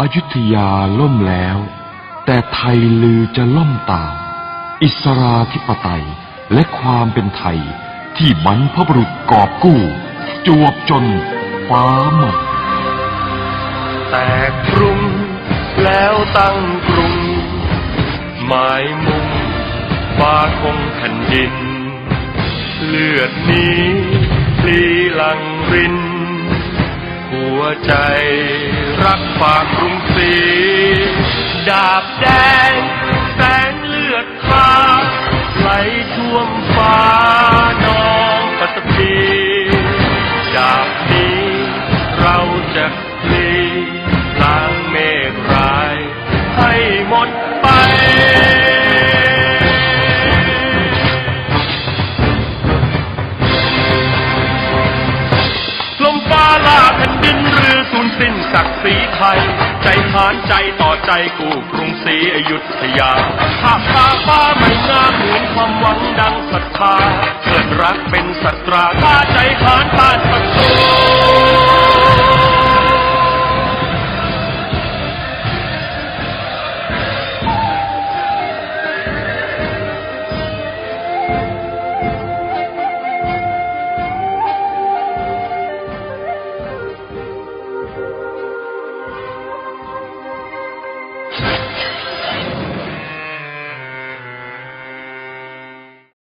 อยุธยาล่มแล้ว แต่ไทยลือจะล่มตาม อิสราธิปไตยและความเป็นไทยที่บรรพบุรุษกอบกู้ จวบจนฟ้าหมดแต่กรุงแล้วตั้งกรุง หมายมุ่งฟ้าคงแผ่นดิน เลือดนี้พลีหลังริน หัวใจ รักฝากกรุงศรีดาบแดงแสง ศักดิ์ศรีไทย ใจฐานใจต่อใจกู้กรุงศรีอยุธยาภาพตาฟ้าไม่งามเหมือนความหวังดังศรัทธาเกิดรักเป็นสัตราถ้าใจฐานต้านศัตรู